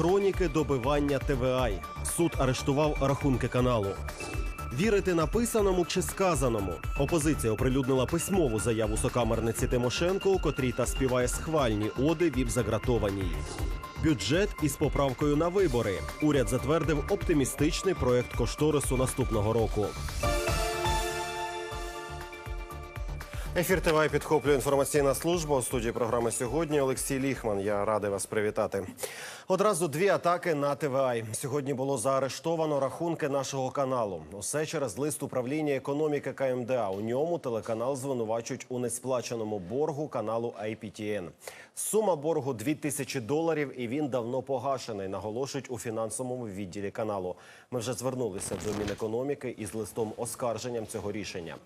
Хроніки добивання ТВАЙ. Суд арештував рахунки каналу. Вірити написаному чи сказаному. Опозиція оприлюднила письмову заяву сокамерниці Тимошенко, у котрій та співає схвальні оди віп загратованій. Бюджет із поправкою на вибори. Уряд затвердив оптимістичний проект кошторису наступного року. Ефір ТВ підхоплює інформаційна служба. У студії програми сьогодні Олексій Ліхман. Я радий вас привітати. Одразу дві атаки на ТВА. Сьогодні було заарештовано рахунки нашого каналу. Усе через лист управління економіки КМДА. У ньому телеканал звинувачують у несплаченому боргу каналу IPTN. Сума боргу 2000 доларів, і він давно погашений. Наголошують у фінансовому відділі каналу. Ми вже звернулися до Мінекономіки із листом оскарженням цього рішення.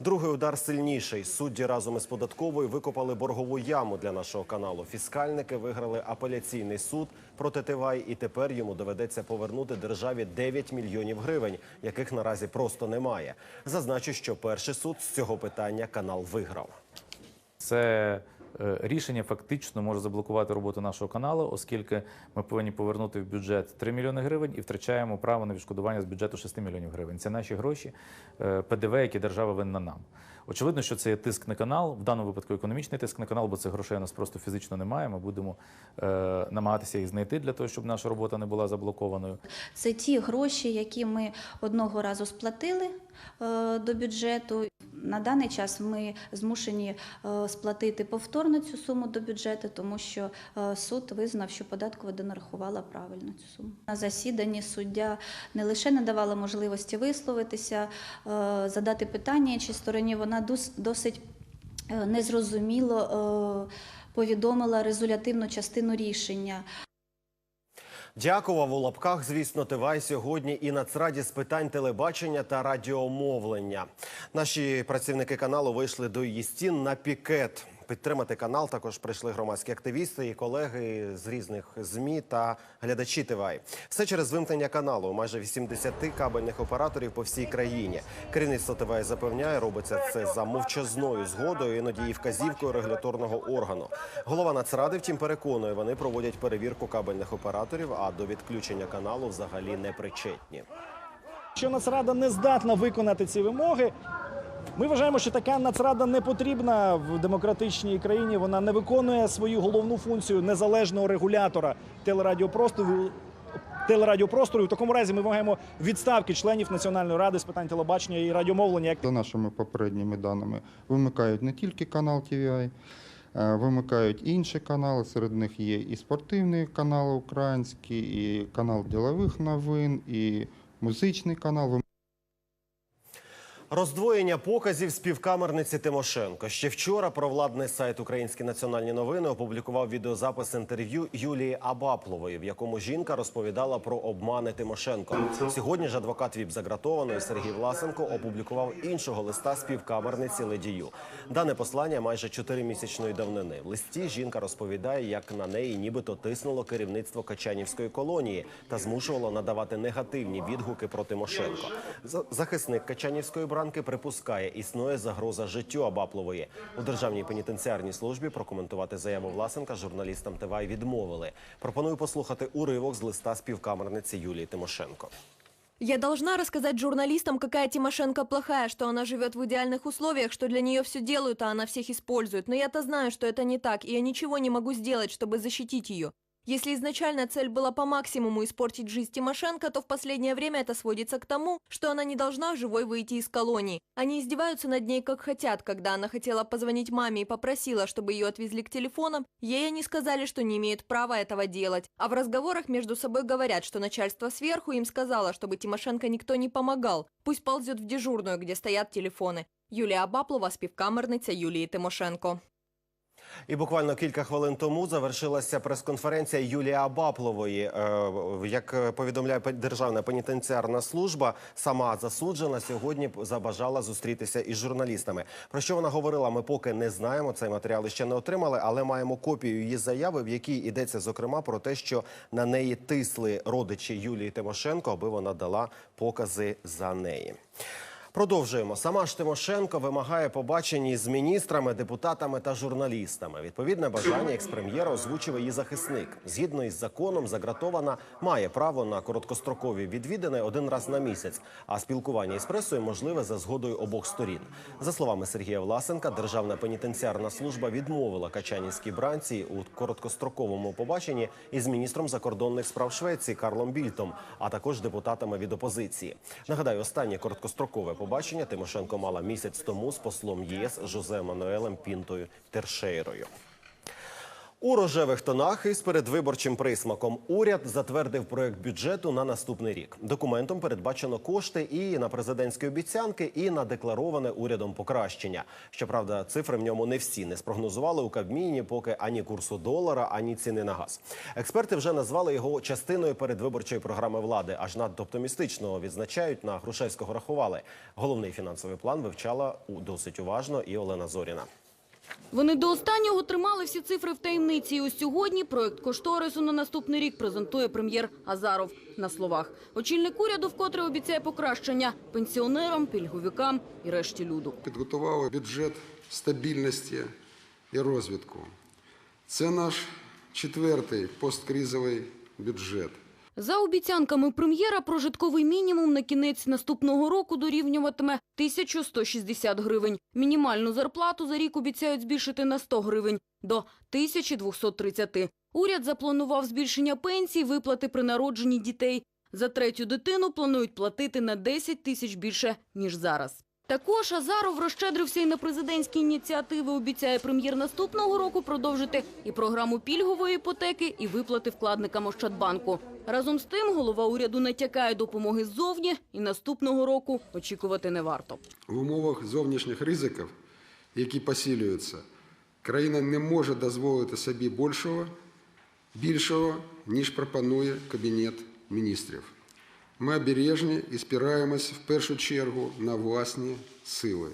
Другий удар сильніший. Судді разом із податковою викопали боргову яму для нашого каналу. Фіскальники виграли апеляційний суд проти Тивай, і тепер йому доведеться повернути державі 9 мільйонів гривень, яких наразі просто немає. Зазначу, що перший суд з цього питання канал виграв. Це е, рішення фактично може заблокувати роботу нашого каналу, оскільки ми повинні повернути в бюджет 3 мільйони гривень і втрачаємо право на відшкодування з бюджету 6 мільйонів гривень. Це наші гроші, е, ПДВ, які держава винна нам. Очевидно, що це є тиск на канал, в даному випадку економічний тиск на канал, бо цих грошей у нас просто фізично немає. Ми будемо е, намагатися їх знайти для того, щоб наша робота не була заблокованою. Це ті гроші, які ми одного разу сплатили е, до бюджету. На даний час ми змушені е, сплатити повторно цю суму до бюджету, тому що е, суд визнав, що податкова донарахувала правильно цю суму. На засіданні суддя не лише не давала можливості висловитися, е, задати питання іншій стороні, вона дос- досить е, незрозуміло е, повідомила резолятивну частину рішення. Дякував у лапках, звісно, Тивай сьогодні і Нацраді з питань телебачення та радіомовлення. Наші працівники каналу вийшли до її стін на пікет. Підтримати канал також прийшли громадські активісти і колеги з різних змі та глядачі Тивай. Все через вимкнення каналу. Майже 80 кабельних операторів по всій країні. Керівництво Тивай запевняє, робиться це за мовчазною згодою, іноді і вказівкою регуляторного органу. Голова Нацради, втім, переконує, вони проводять перевірку кабельних операторів, а до відключення каналу взагалі не причетні. Якщо Нацрада не здатна виконати ці вимоги, ми вважаємо, що така Нацрада не потрібна в демократичній країні. Вона не виконує свою головну функцію незалежного регулятора телерадіопростору. Телерадіопростору. В такому разі ми вимагаємо відставки членів Національної ради з питань телебачення і радіомовлення. За нашими попередніми даними, вимикають не тільки канал TVI, е, вимикають інші канали. Серед них є і спортивний канал український, і канал ділових новин, і музичний канал. Роздвоєння показів співкамерниці Тимошенко. Ще вчора провладний сайт Українські національні новини опублікував відеозапис інтерв'ю Юлії Абаплової, в якому жінка розповідала про обмани Тимошенко. Сьогодні ж адвокат ВІП загратованої Сергій Власенко опублікував іншого листа співкамерниці Ледію. Дане послання майже чотиримісячної давнини. В листі жінка розповідає, як на неї нібито тиснуло керівництво Качанівської колонії та змушувало надавати негативні відгуки про Тимошенко. За- Захисник Качанівської бранки припускає, існує загроза життю Абаплової. У державній пенітенціарній службі прокоментувати заяву Власенка журналістам ТВАЙ відмовили. Пропоную послухати уривок з листа співкамерниці Юлії Тимошенко. Я должна рассказать журналистам, какая Тимошенко плохая, что она живет в идеальных условиях, что для нее все делают, а она всех использует. Но я-то знаю, что это не так, и я ничего не могу сделать, чтобы защитить ее. Если изначально цель была по максимуму испортить жизнь Тимошенко, то в последнее время это сводится к тому, что она не должна живой выйти из колонии. Они издеваются над ней как хотят. Когда она хотела позвонить маме и попросила, чтобы ее отвезли к телефонам, ей они сказали, что не имеют права этого делать. А в разговорах между собой говорят, что начальство сверху им сказало, чтобы Тимошенко никто не помогал. Пусть ползет в дежурную, где стоят телефоны. Юлія Абаплова, співкамерниця Юлії Тимошенко. І буквально кілька хвилин тому завершилася прес-конференція Юлії Абаплової. Е, Як повідомляє пе- Державна пенітенціарна служба, сама засуджена сьогодні забажала зустрітися із журналістами. Про що вона говорила, ми поки не знаємо. Цей матеріал ще не отримали, але маємо копію її заяви, в якій йдеться зокрема про те, що на неї тисли родичі Юлії Тимошенко, аби вона дала покази за неї. Продовжуємо. Сама ж Тимошенко вимагає побачені з міністрами, депутатами та журналістами. Відповідне бажання експрем'єра озвучив її захисник. Згідно із законом, загратована має право на короткострокові відвідини один раз на місяць, а спілкування із пресою можливе за згодою обох сторін. За словами Сергія Власенка, Державна пенітенціарна служба відмовила качанівській бранці у короткостроковому побаченні із міністром закордонних справ Швеції Карлом Більтом, а також депутатами від опозиції. Нагадаю, останнє короткострокове побачення Тимошенко мала місяць тому з послом ЄС Жозе Мануелем Пінтою Тершейрою. У рожевих тонах із передвиборчим присмаком уряд затвердив проект бюджету на наступний рік. Документом передбачено кошти і на президентські обіцянки, і на деклароване урядом покращення. Щоправда, цифри в ньому не всі не спрогнозували у Кабміні, поки ані курсу долара, ані ціни на газ. Експерти вже назвали його частиною передвиборчої програми влади. Аж надто оптимістично відзначають на Грушевського рахували. Головний фінансовий план вивчала досить уважно і Олена Зоріна. Вони до останнього тримали всі цифри в таємниці. І ось сьогодні проект кошторису на наступний рік презентує прем'єр Азаров на словах. Очільник уряду вкотре обіцяє покращення пенсіонерам, пільговикам і решті люду. підготували бюджет стабільності і розвитку. Це наш четвертий посткризовий бюджет. За обіцянками прем'єра, прожитковий мінімум на кінець наступного року дорівнюватиме 1160 гривень. Мінімальну зарплату за рік обіцяють збільшити на 100 гривень до 1230. Уряд запланував збільшення пенсій, виплати при народженні дітей. За третю дитину планують платити на 10 тисяч більше, ніж зараз. Також Азаров розщедрився і на президентські ініціативи. Обіцяє прем'єр наступного року продовжити і програму пільгової іпотеки, і виплати вкладникам Ощадбанку. Разом з тим голова уряду натякає допомоги ззовні, і наступного року очікувати не варто. В умовах зовнішніх ризиків, які посилюються, країна не може дозволити собі більшого, більшого, ніж пропонує Кабінет міністрів. Ми обережні і спираємось в першу чергу на власні сили.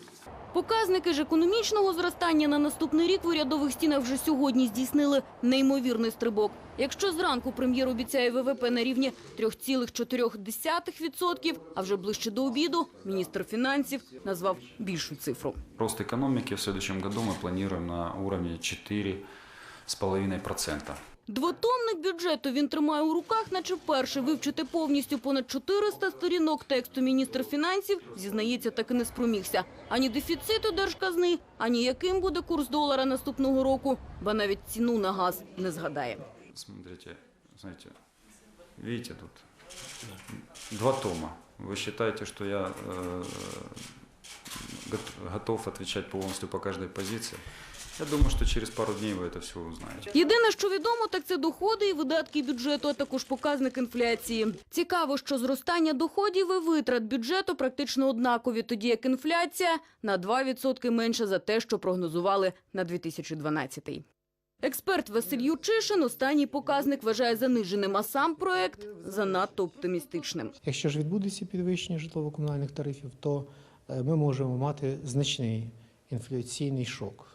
Показники ж економічного зростання на наступний рік в урядових стінах вже сьогодні здійснили неймовірний стрибок. Якщо зранку прем'єр обіцяє ВВП на рівні 3,4%, а вже ближче до обіду міністр фінансів назвав більшу цифру. Рост экономики в следующем году мы планируем на уровне 4,5%. Двотомник бюджету він тримає у руках, наче вперше вивчити повністю понад 400 сторінок тексту міністр фінансів, зізнається, так і не спромігся. Ані дефіциту держказни, ані яким буде курс долара наступного року, ба навіть ціну на газ не згадає. Смотрите, знаете, видите тут два тома. Вы считаете, что я э, готов отвечать полностью по каждой позиции? Я думаю, что через пару дней вы это все узнаете. Єдине, що відомо, так це доходи і видатки бюджету, а також показник інфляції. Цікаво, що зростання доходів і витрат бюджету практично однакові, тоді як інфляція на 2% менше за те, що прогнозували на 2012-й. Експерт Василь Ючишин останній показник вважає заниженим, а сам проект занадто оптимістичним. Якщо ж відбудеться підвищення житлово-комунальних тарифів, то е, ми можемо мати значний інфляційний шок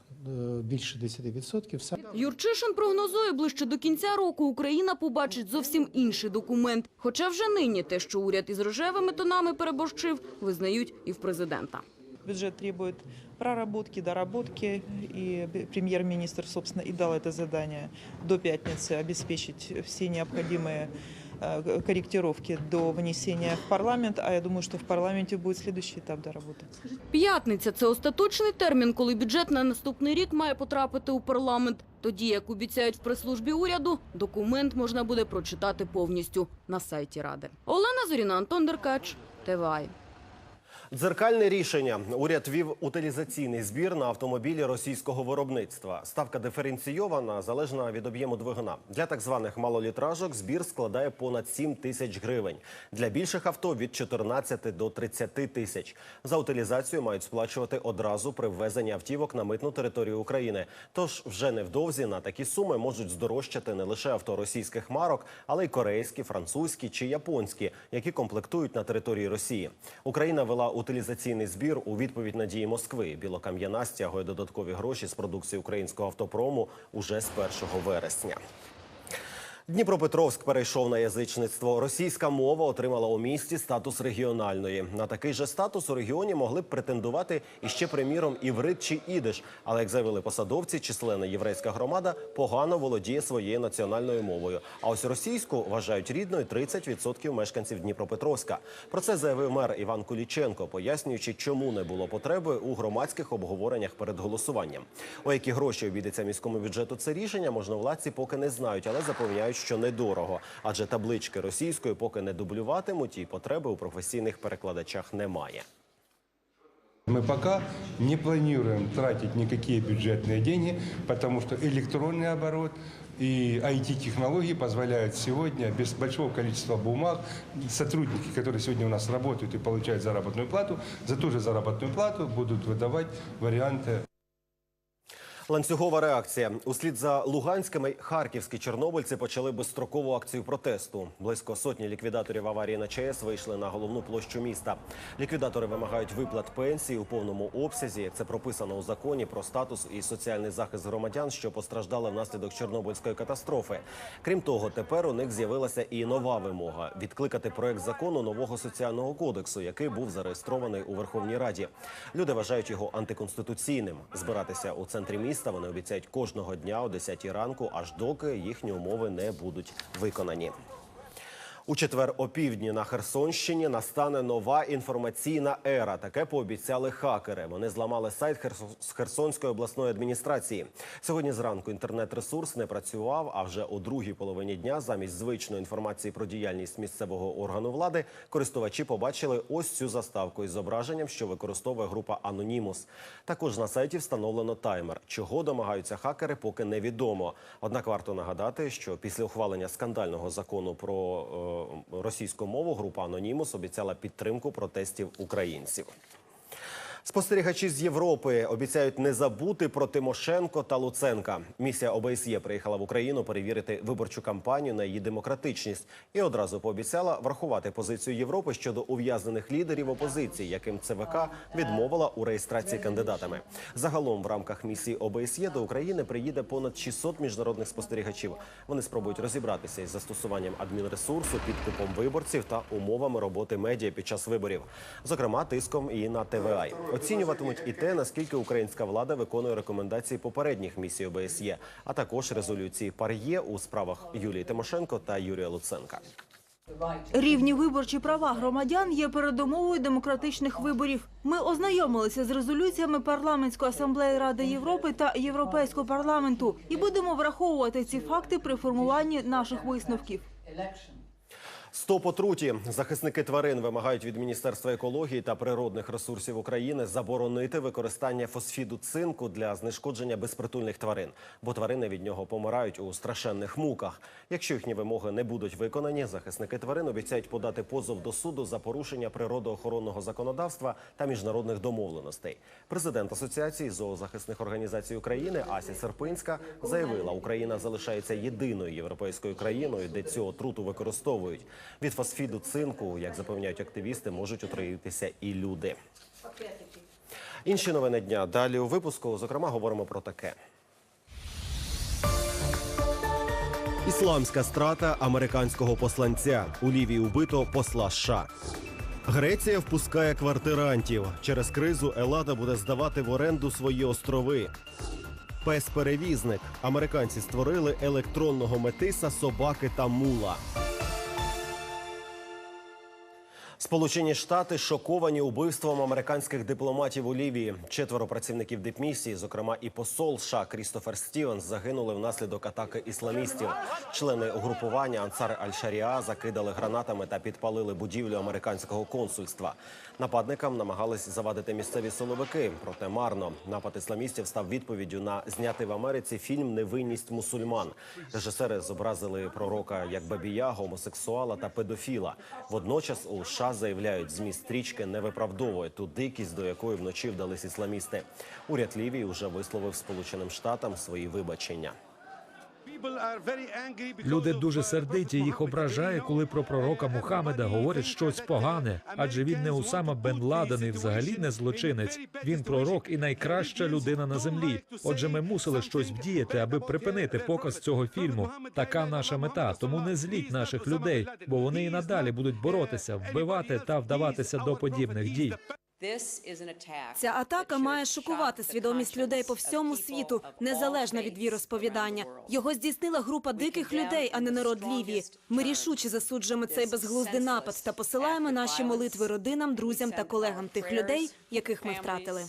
більше 10%. Саме Юрчишин прогнозує, ближче до кінця року Україна побачить зовсім інший документ. Хоча вже нині те, що уряд із рожевими тонами переборщив, визнають і в президента. Бюджет требует проработки, доработки, и б- премьер-министр, собственно, и дал это задание до пятницы обеспечить все необходимые э, корректировки до внесения в парламент, а я думаю, что в парламенте будет следующий этап доработать. П'ятниця – це остаточний термін, коли бюджет на наступний рік має потрапити у парламент. Тоді, як обіцяють в прес-службі уряду, документ можна буде прочитати повністю на сайті Ради. Олена Зоріна, Антон Деркач, ТВАЙ. Дзеркальне рішення. Уряд вів утилізаційний збір на автомобілі російського виробництва. Ставка диференційована, залежна від об'єму двигуна. Для так званих малолітражок збір складає понад 7 тисяч гривень. Для більших авто від 14 до 30 тисяч. За утилізацію мають сплачувати одразу при ввезенні автівок на митну територію України. Тож вже невдовзі на такі суми можуть здорожчати не лише авто російських марок, але й корейські, французькі чи японські, які комплектують на території Росії. Україна вела утилізаційний збір у відповідь на дії Москви. Білокам'яна стягує додаткові гроші з продукції українського автопрому уже з 1 вересня. Дніпропетровськ перейшов на язичництво. Російська мова отримала у місті статус регіональної. На такий же статус у регіоні могли б претендувати іще, приміром, іврит чи ідиш. Але як заявили посадовці, численна єврейська громада погано володіє своєю національною мовою. А ось російську вважають рідною 30% мешканців Дніпропетровська. Про це заявив мер Іван Куліченко, пояснюючи, чому не було потреби у громадських обговореннях перед голосуванням. У які гроші обійдеться міському бюджету це рішення, можновладці поки не знають, але запевняють, що недорого. Адже таблички російською поки не дублюватимуть, і потреби у професійних перекладачах немає. Мы пока не планируем тратить никакие бюджетные деньги, потому что электронный оборот и IT-технологии позволяют сегодня без большого количества бумаг сотрудники, которые сегодня у нас работают и получают заработную плату, за ту же заработную плату будут выдавать варианты Ланцюгова реакція. Услід за луганськими харківські чорнобильці почали безстрокову акцію протесту. Близько сотні ліквідаторів аварії на ЧАЕС вийшли на головну площу міста. Ліквідатори вимагають виплат пенсії у повному обсязі. Це прописано у законі про статус і соціальний захист громадян, що постраждали внаслідок Чорнобильської катастрофи. Крім того, тепер у них з'явилася і нова вимога відкликати проект закону нового соціального кодексу, який був зареєстрований у Верховній Раді. Люди вважають його антиконституційним. Збиратися у центрі міста вони обіцяють кожного дня о 10 ранку, аж доки їхні умови не будуть виконані. У четвер опівдні на Херсонщині настане нова інформаційна ера. Таке пообіцяли хакери. Вони зламали сайт Херсо- Херсонської обласної адміністрації. Сьогодні зранку інтернет-ресурс не працював. А вже у другій половині дня, замість звичної інформації про діяльність місцевого органу влади, користувачі побачили ось цю заставку із зображенням, що використовує група Анонімус. Також на сайті встановлено таймер. Чого домагаються хакери, поки невідомо. Однак варто нагадати, що після ухвалення скандального закону про е, російську мову група Анонімус обіцяла підтримку протестів українців. Спостерігачі з Європи обіцяють не забути про Тимошенко та Луценка. Місія ОБСЄ приїхала в Україну перевірити виборчу кампанію на її демократичність і одразу пообіцяла врахувати позицію Європи щодо ув'язнених лідерів опозиції, яким ЦВК відмовила у реєстрації кандидатами. Загалом в рамках місії ОБСЄ до України приїде понад 600 міжнародних спостерігачів. Вони спробують розібратися із застосуванням адмінресурсу, підкупом виборців та умовами роботи медіа під час виборів, зокрема тиском і на ТВА. Оцінюватимуть і те, наскільки українська влада виконує рекомендації попередніх місій ОБСЄ, а також резолюції ПАРЄ у справах Юлії Тимошенко та Юрія Луценка. Рівні виборчі права громадян є передумовою демократичних виборів. Ми ознайомилися з резолюціями парламентської асамблеї Ради Європи та Європейського парламенту і будемо враховувати ці факти при формуванні наших висновків. Стоп отруті. Захисники тварин вимагають від Міністерства екології та природних ресурсів України заборонити використання фосфіду цинку для знешкодження безпритульних тварин, бо тварини від нього помирають у страшенних муках. Якщо їхні вимоги не будуть виконані, захисники тварин обіцяють подати позов до суду за порушення природоохоронного законодавства та міжнародних домовленостей. Президент Асоціації зоозахисних організацій України Ася Серпинська заявила, Україна залишається єдиною європейською країною, де цю отруту використовують. Від фосфіду цинку, як запевняють активісти, можуть отруїтися і люди. Інші новини дня далі у випуску. Зокрема, говоримо про таке. Ісламська страта американського посланця. У Лівії убито посла США. Греція впускає квартирантів. Через кризу Елада буде здавати в оренду свої острови. Пес-перевізник. Американці створили електронного метиса, собаки та мула. Сполучені Штати шоковані убивством американських дипломатів у Лівії. Четверо працівників дипмісії, зокрема і посол США Крістофер Стівенс, загинули внаслідок атаки ісламістів. Члени угрупування Ансар Аль-Шаріа закидали гранатами та підпалили будівлю американського консульства. Нападникам намагались завадити місцеві силовики, проте марно. Напад ісламістів став відповіддю на знятий в Америці фільм Невинність мусульман. Режисери зобразили пророка як бабія, гомосексуала та педофіла. Водночас у США заявляють, зміст стрічки не виправдовує ту дикість, до якої вночі вдались ісламісти. Уряд Лівії вже висловив Сполученим Штатам свої вибачення. Люди дуже сердиті, їх ображає, коли про пророка Мухаммеда говорять щось погане, адже він не Усама Бен Ладен і взагалі не злочинець. Він пророк і найкраща людина на землі. Отже, ми мусили щось вдіяти, аби припинити показ цього фільму. Така наша мета. Тому не зліть наших людей, бо вони і надалі будуть боротися, вбивати та вдаватися до подібних дій. Ця атака має шокувати свідомість людей по всьому світу, незалежно від віросповідання. Його здійснила група диких людей, а не народ Лівії. Ми рішуче засуджуємо цей безглуздий напад та посилаємо наші молитви родинам, друзям та колегам тих людей, яких ми втратили.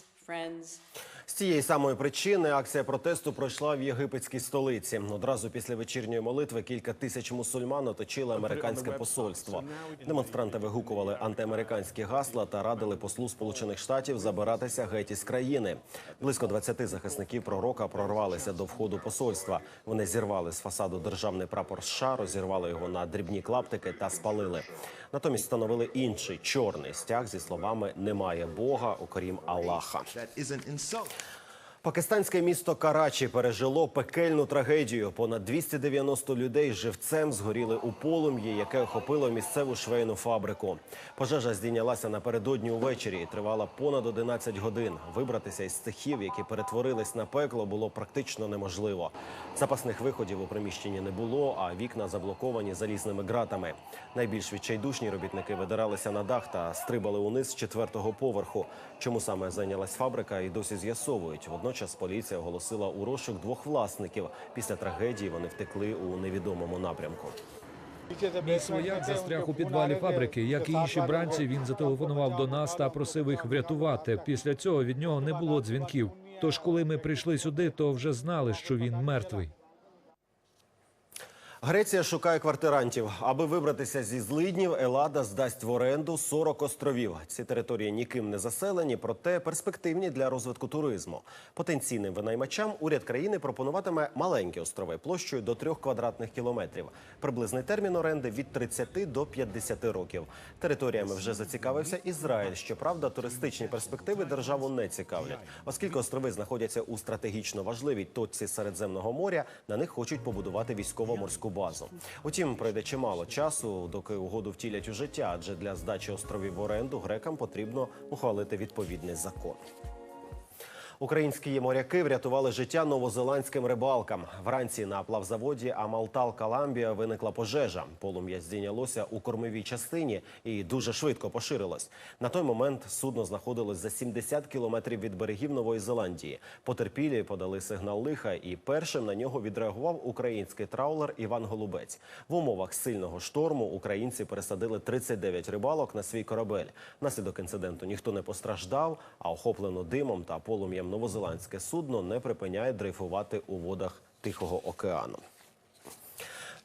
З цієї самої причини акція протесту пройшла в єгипетській столиці. Одразу після вечірньої молитви кілька тисяч мусульман оточили американське посольство. Демонстранти вигукували антиамериканські гасла та радили послу Сполучених Штатів забиратися геть із країни. Близько 20 захисників пророка прорвалися до входу посольства. Вони зірвали з фасаду державний прапор США, розірвали його на дрібні клаптики та спалили. Натомість встановили інший чорний стяг зі словами Немає Бога, окрім Аллаха. Пакистанське місто Карачі пережило пекельну трагедію. Понад 290 людей живцем згоріли у полум'ї, яке охопило місцеву швейну фабрику. Пожежа здійнялася напередодні увечері і тривала понад 11 годин. Вибратися із цехів, які перетворились на пекло, було практично неможливо. Запасних виходів у приміщенні не було, а вікна заблоковані залізними ґратами. Найбільш відчайдушні робітники видиралися на дах та стрибали униз з четвертого поверху. Чому саме зайнялась фабрика, і досі з'ясовують. Водночас поліція оголосила у розшук двох власників. Після трагедії вони втекли у невідомому напрямку. Мій свояк застряг у підвалі фабрики. Як і інші бранці, він зателефонував до нас та просив їх врятувати. Після цього від нього не було дзвінків. Тож, коли ми прийшли сюди, то вже знали, що він мертвий. Греція шукає квартирантів. Аби вибратися зі злиднів, Елада здасть в оренду 40 островів. Ці території ніким не заселені, проте перспективні для розвитку туризму. Потенційним винаймачам уряд країни пропонуватиме маленькі острови площею до 3 квадратних кілометрів. Приблизний термін оренди від 30 до 50 років. Територіями вже зацікавився Ізраїль. Щоправда, туристичні перспективи державу не цікавлять, оскільки острови знаходяться у стратегічно важливій точці Середземного моря. На них хочуть побудувати військово-морську базу. Утім, пройде чимало часу, доки угоду втілять у життя, адже для здачі островів в оренду грекам потрібно ухвалити відповідний закон. Українські моряки врятували життя новозеландським рибалкам. Вранці на плавзаводі Амалтал Каламбія виникла пожежа. Полум'я здійнялося у кормовій частині і дуже швидко поширилось. На той момент судно знаходилось за 70 кілометрів від берегів Нової Зеландії. Потерпілі подали сигнал лиха, і першим на нього відреагував український траулер Іван Голубець. В умовах сильного шторму українці пересадили 39 рибалок на свій корабель. Внаслідок інциденту ніхто не постраждав, а охоплено димом та полум'ям новозеландське судно не припиняє дрейфувати у водах Тихого океану.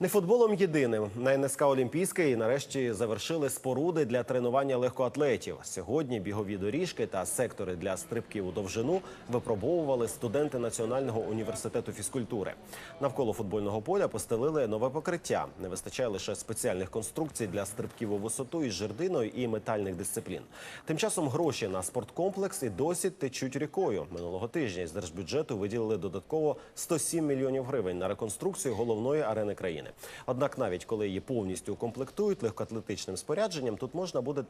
Не футболом єдиним на НСК Олімпійський нарешті завершили споруди для тренування легкоатлетів. Сьогодні бігові доріжки та сектори для стрибків у довжину випробовували студенти Національного університету фізкультури. Навколо футбольного поля постелили нове покриття. Не вистачає лише спеціальних конструкцій для стрибків у висоту із жердиною і метальних дисциплін. Тим часом гроші на спорткомплекс і досі течуть рікою. Минулого тижня з держбюджету виділили додатково 107 мільйонів гривень на реконструкцію головної арени країни. Однак, навіть коли її повністю укомплектують легкоатлетичним спорядженням, тут можна буде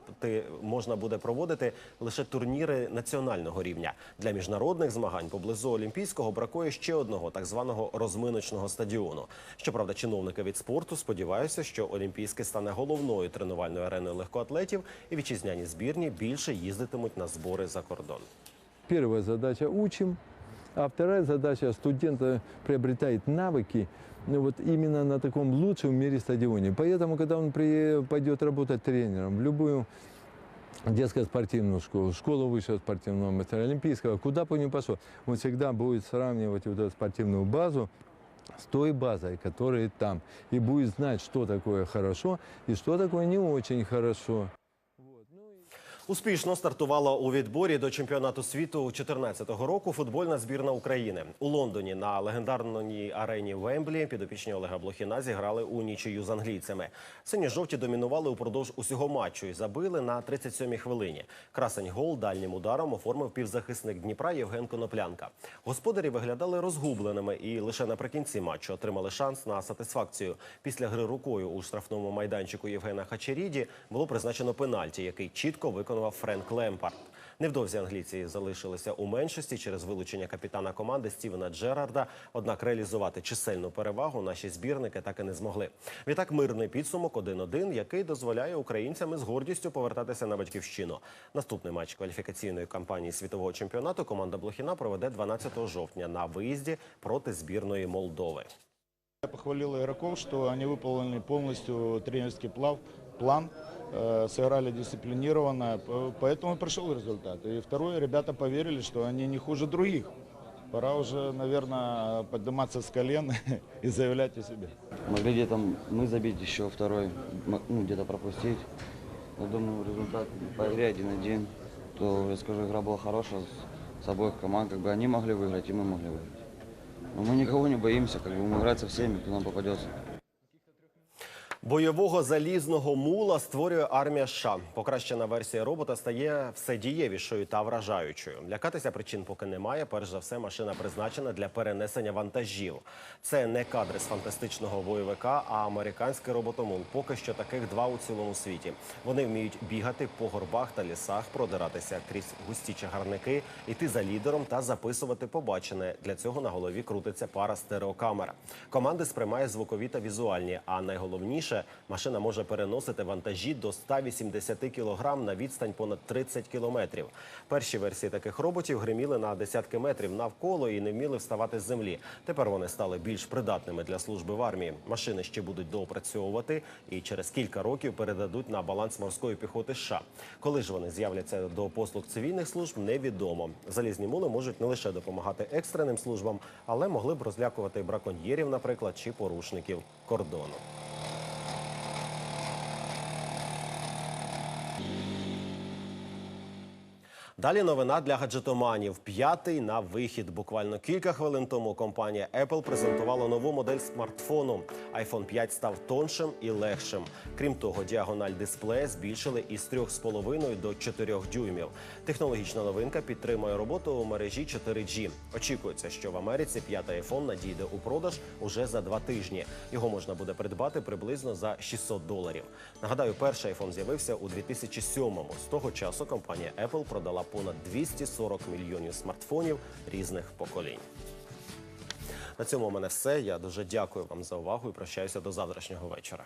можна буде проводити лише турніри національного рівня. Для міжнародних змагань поблизу Олімпійського бракує ще одного так званого розминочного стадіону. Щоправда, чиновники від спорту сподіваються, що Олімпійський стане головною тренувальною ареною легкоатлетів, і вітчизняні збірні більше їздитимуть на збори за кордон. Первая задача учим, а вторая задача студента приобретает навыки вот именно на таком лучшем в мире стадионе. Поэтому, когда он при- пойдет работать тренером в любую детско-спортивную школу, школу высшего спортивного мастера, олимпийского, куда бы он ни пошел, он всегда будет сравнивать вот эту спортивную базу с той базой, которая там, и будет знать, что такое хорошо и что такое не очень хорошо. Успішно стартувала у відборі до чемпіонату світу 2014 року футбольна збірна України. У Лондоні на легендарній арені Вемблі підопічні Олега Блохіна зіграли у нічию з англійцями. Сині-жовті домінували упродовж усього матчу і забили на 37-й хвилині. Красень гол дальнім ударом оформив півзахисник Дніпра Євген Коноплянка. Господарі виглядали розгубленими і лише наприкінці матчу отримали шанс на сатисфакцію. Після гри рукою у штрафному майданчику Євгена Хачеріді було призначено пенальті, який чітко виконував Френк Лемпард. Невдовзі англійці залишилися у меншості через вилучення капітана команди Стівена Джерарда. Однак реалізувати чисельну перевагу наші збірники так і не змогли. Відтак мирний підсумок 1-1, який дозволяє українцям із гордістю повертатися на батьківщину. Наступний матч кваліфікаційної кампанії світового чемпіонату команда Блохіна проведе 12 жовтня на виїзді проти збірної Молдови. Я похвалил игроков, что они выполнили полностью тренерский план, сыграли дисциплинированно, по- поэтому пришел результат. И второе, ребята поверили, что они не хуже других. Пора уже, наверное, подниматься с колен и заявлять о себе. Могли где-то мы забить еще второй, ну, где-то пропустить. Я думаю, результат по игре 1-1. То, я скажу, игра была хорошая с обоих команд. Как бы они могли выиграть, и мы могли выиграть. Но мы никого не боимся, как бы мы играть со всеми, кто нам попадется. Бойового залізного мула створює армія США. Покращена версія робота стає все дієвішою та вражаючою. Лякатися причин поки немає. Перш за все, машина призначена для перенесення вантажів. Це не кадри з фантастичного бойовика, а американський роботомул. Поки що таких два у цілому світі. Вони вміють бігати по горбах та лісах, продиратися крізь густі чагарники, йти за лідером та записувати побачене. Для цього на голові крутиться пара стереокамер. Команди сприймає звукові та візуальні. А найголовніше, машина може переносити вантажі до 180 кг на відстань понад 30 кілометрів. Перші версії таких роботів гриміли на десятки метрів навколо і не вміли вставати з землі. Тепер вони стали більш придатними для служби в армії. Машини ще будуть доопрацьовувати і через кілька років передадуть на баланс морської піхоти США. Коли ж вони з'являться до послуг цивільних служб, невідомо. Залізні мули можуть не лише допомагати екстреним службам, але могли б розлякувати браконьєрів, наприклад, чи порушників кордону. Далі новина для гаджетоманів. П'ятий на вихід. Буквально кілька хвилин тому компанія Apple презентувала нову модель смартфону. iPhone 5 став тоншим і легшим. Крім того, діагональ дисплея збільшили із 3,5 до 4 дюймів. Технологічна новинка підтримує роботу у мережі 4G. Очікується, що в Америці п'ятий iPhone надійде у продаж уже за два тижні. Його можна буде придбати приблизно за 600 доларів. Нагадаю, перший iPhone з'явився у 2007-му. З того часу компанія Apple продала понад 240 мільйонів смартфонів різних поколінь. На цьому у мене все. Я дуже дякую вам за увагу і прощаюся до завтрашнього вечора.